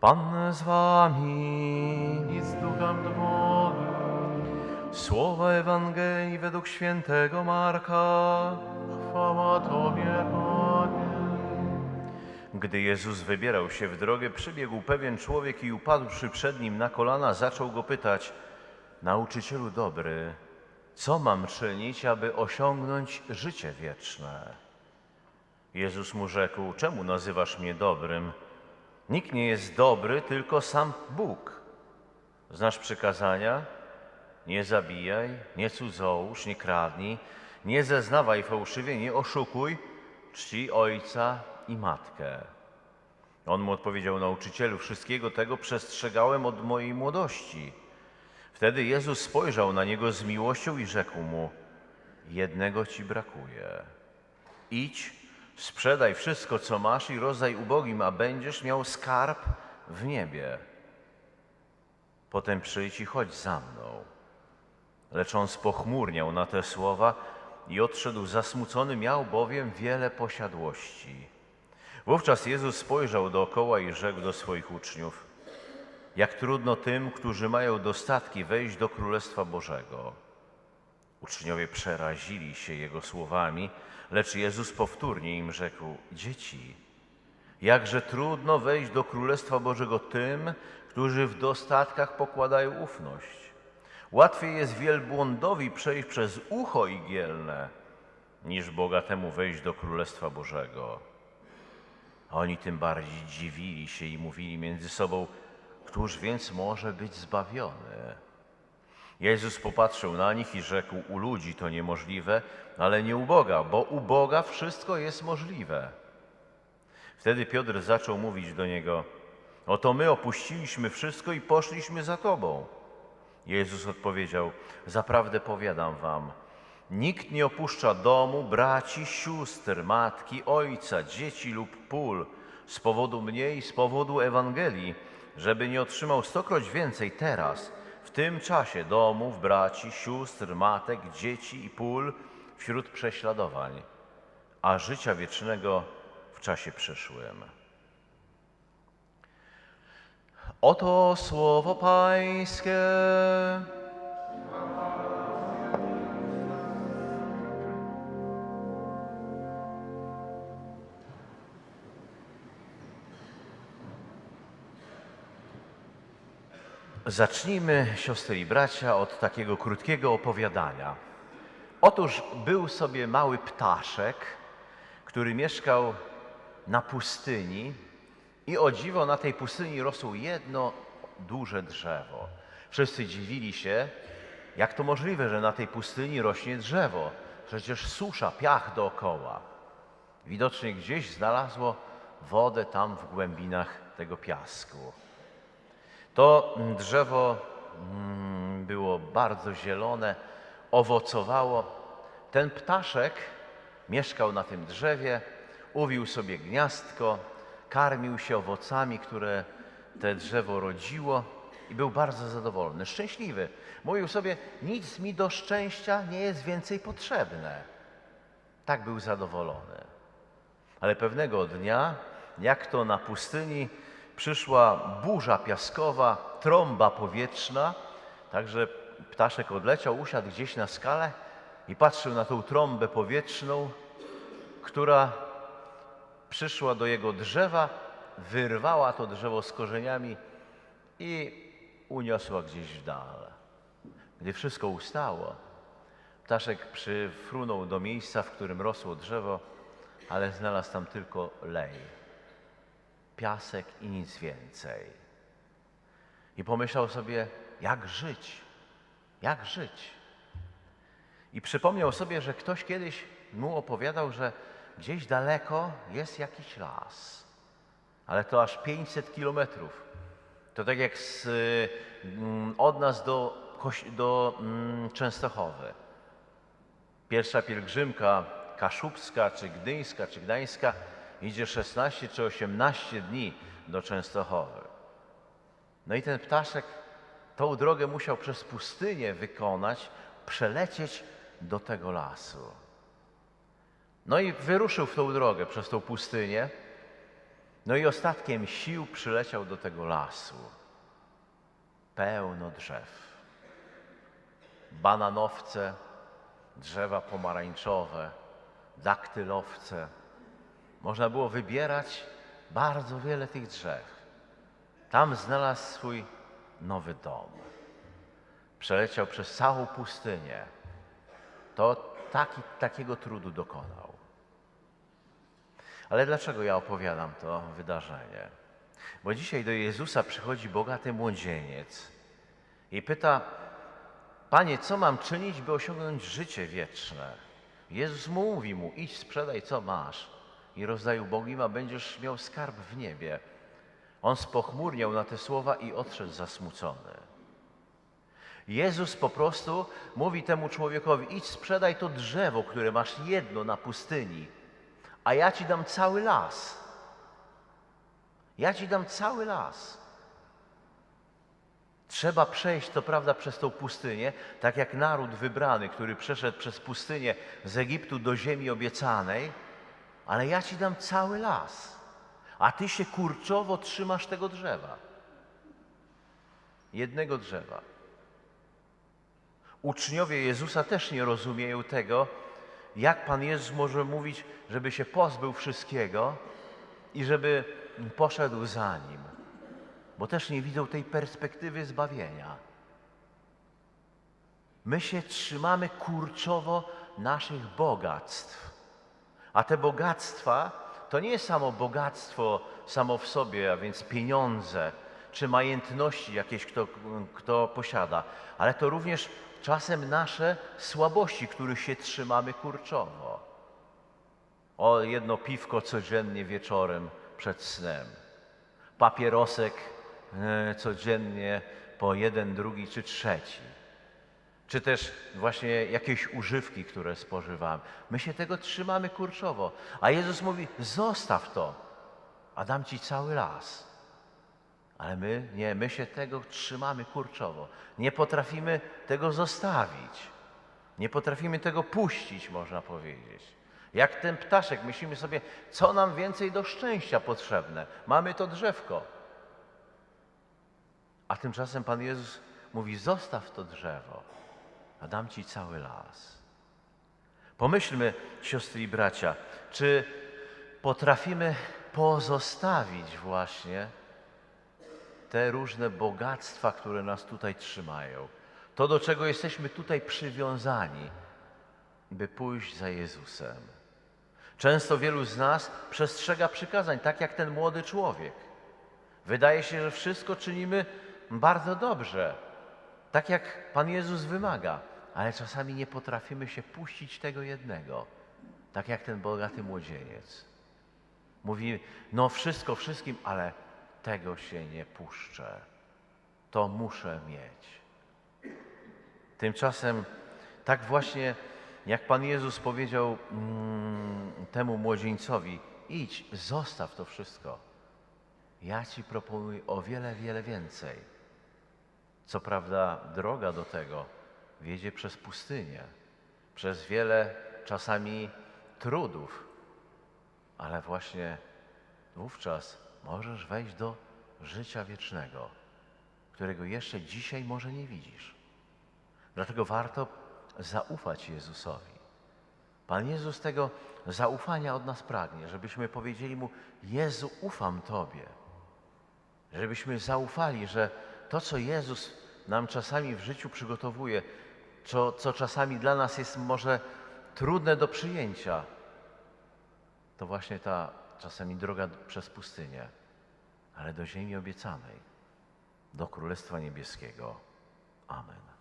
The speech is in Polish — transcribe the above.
Pan z wami. i z duchem Twoim. Słowa Ewangelii według świętego Marka. Chwała Tobie, Panie. Gdy Jezus wybierał się w drogę, przybiegł pewien człowiek i upadłszy przed nim na kolana, zaczął go pytać: Nauczycielu dobry, co mam czynić, aby osiągnąć życie wieczne? Jezus mu rzekł: Czemu nazywasz mnie dobrym? Nikt nie jest dobry, tylko sam Bóg. Znasz przykazania? Nie zabijaj, nie cudzołóż, nie kradnij, nie zeznawaj fałszywie, nie oszukuj, czci ojca i matkę. On mu odpowiedział, nauczycielu, wszystkiego tego przestrzegałem od mojej młodości. Wtedy Jezus spojrzał na niego z miłością i rzekł mu, jednego ci brakuje. Idź, sprzedaj wszystko, co masz i rozdaj ubogim, a będziesz miał skarb w niebie. Potem przyjdź i chodź za mną. Lecz on spochmurniał na te słowa i odszedł zasmucony, miał bowiem wiele posiadłości. Wówczas Jezus spojrzał dookoła i rzekł do swoich uczniów: Jak trudno tym, którzy mają dostatki, wejść do Królestwa Bożego. Uczniowie przerazili się jego słowami, lecz Jezus powtórnie im rzekł: Dzieci, jakże trudno wejść do Królestwa Bożego tym, którzy w dostatkach pokładają ufność. Łatwiej jest wielbłądowi przejść przez ucho igielne, niż bogatemu wejść do Królestwa Bożego. A oni tym bardziej dziwili się i mówili między sobą, któż więc może być zbawiony? Jezus popatrzył na nich i rzekł, u ludzi to niemożliwe, ale nie u Boga, bo u Boga wszystko jest możliwe. Wtedy Piotr zaczął mówić do niego, oto my opuściliśmy wszystko i poszliśmy za Tobą. Jezus odpowiedział, zaprawdę powiadam wam, nikt nie opuszcza domu, braci, sióstr, matki, ojca, dzieci lub pól z powodu mnie i z powodu Ewangelii, żeby nie otrzymał stokroć więcej teraz, w tym czasie domów, braci, sióstr, matek, dzieci i pól wśród prześladowań, a życia wiecznego w czasie przyszłym. Oto słowo Pańskie. Zacznijmy, siostry i bracia, od takiego krótkiego opowiadania. Otóż był sobie mały ptaszek, który mieszkał na pustyni i o dziwo na tej pustyni rosło jedno duże drzewo. Wszyscy dziwili się, jak to możliwe, że na tej pustyni rośnie drzewo. Przecież susza, piach dookoła. Widocznie gdzieś znalazło wodę tam w głębinach tego piasku. To drzewo mm, było bardzo zielone, owocowało. Ten ptaszek mieszkał na tym drzewie, uwił sobie gniazdko, karmił się owocami, które te drzewo rodziło i był bardzo zadowolony, szczęśliwy. Mówił sobie, nic mi do szczęścia nie jest więcej potrzebne. Tak był zadowolony. Ale pewnego dnia, jak to na pustyni, przyszła burza piaskowa, trąba powietrzna, także ptaszek odleciał, usiadł gdzieś na skale i patrzył na tą trąbę powietrzną, która przyszła do jego drzewa, wyrwała to drzewo z korzeniami i uniosła gdzieś w dal. Gdy wszystko ustało, ptaszek przyfrunął do miejsca, w którym rosło drzewo, ale znalazł tam tylko lej, piasek i nic więcej. I pomyślał sobie, jak żyć, jak żyć. I przypomniał sobie, że ktoś kiedyś mu opowiadał, że gdzieś daleko jest jakiś las, ale to aż 500 kilometrów. To tak jak z, mm, od nas do, do mm, Częstochowy. Pierwsza pielgrzymka kaszubska, czy gdyńska, czy gdańska idzie 16 czy 18 dni do Częstochowy. No i ten ptaszek tą drogę musiał przez pustynię wykonać, przelecieć do tego lasu. No i wyruszył w tą drogę przez tą pustynię No i ostatkiem sił przyleciał do tego lasu. Pełno drzew. Bananowce, drzewa pomarańczowe, daktylowce. Można było wybierać bardzo wiele tych drzew. Tam znalazł swój nowy dom. Przeleciał przez całą pustynię. To taki, takiego trudu dokonał. Ale dlaczego ja opowiadam to wydarzenie? Bo dzisiaj do Jezusa przychodzi bogaty młodzieniec i pyta: Panie, co mam czynić, by osiągnąć życie wieczne? Jezus mówi mu: idź, sprzedaj co masz i rozdaj ubogim, a będziesz miał skarb w niebie. On spochmurniał na te słowa i odszedł zasmucony. Jezus po prostu mówi temu człowiekowi: idź, sprzedaj to drzewo, które masz jedno na pustyni, a ja ci dam cały las. Ja ci dam cały las. Trzeba przejść, to prawda, przez tą pustynię, tak jak naród wybrany, który przeszedł przez pustynię z Egiptu do ziemi obiecanej, ale ja ci dam cały las, a ty się kurczowo trzymasz tego drzewa. Jednego drzewa. Uczniowie Jezusa też nie rozumieją tego, jak Pan Jezus może mówić, żeby się pozbył wszystkiego i żeby poszedł za Nim, bo też nie widzą tej perspektywy zbawienia. My się trzymamy kurczowo naszych bogactw, a te bogactwa to nie jest samo bogactwo samo w sobie, a więc pieniądze czy majętności jakieś, kto, kto posiada, ale to również czasem nasze słabości, których się trzymamy kurczowo. O jedno piwko codziennie wieczorem przed snem, papierosek e, codziennie po jeden, drugi czy trzeci, czy też właśnie jakieś używki, które spożywamy. My się tego trzymamy kurczowo, a Jezus mówi: zostaw to, a dam ci cały las. Ale my nie, my się tego trzymamy kurczowo. Nie potrafimy tego zostawić. Nie potrafimy tego puścić, można powiedzieć. Jak ten ptaszek, myślimy sobie, co nam więcej do szczęścia potrzebne. Mamy to drzewko. A tymczasem Pan Jezus mówi: Zostaw to drzewo, a dam ci cały las. Pomyślmy, siostry i bracia, czy potrafimy pozostawić właśnie te różne bogactwa, które nas tutaj trzymają. To, do czego jesteśmy tutaj przywiązani, by pójść za Jezusem. Często wielu z nas przestrzega przykazań, tak jak ten młody człowiek. Wydaje się, że wszystko czynimy bardzo dobrze, tak jak Pan Jezus wymaga, ale czasami nie potrafimy się puścić tego jednego, tak jak ten bogaty młodzieniec. Mówi, no wszystko wszystkim, ale tego się nie puszczę. To muszę mieć. Tymczasem, tak właśnie jak Pan Jezus powiedział mm, temu młodzieńcowi: idź, zostaw to wszystko. Ja Ci proponuję o wiele, wiele więcej. Co prawda, droga do tego wiedzie przez pustynię, przez wiele czasami trudów, ale właśnie wówczas możesz wejść do życia wiecznego, którego jeszcze dzisiaj może nie widzisz. Dlatego warto zaufać Jezusowi. Pan Jezus tego zaufania od nas pragnie, żebyśmy powiedzieli Mu: Jezu, ufam Tobie. Żebyśmy zaufali, że to, co Jezus nam czasami w życiu przygotowuje, co, co czasami dla nas jest może trudne do przyjęcia, to właśnie ta czasami droga przez pustynię, ale do ziemi obiecanej, do Królestwa Niebieskiego. Amen.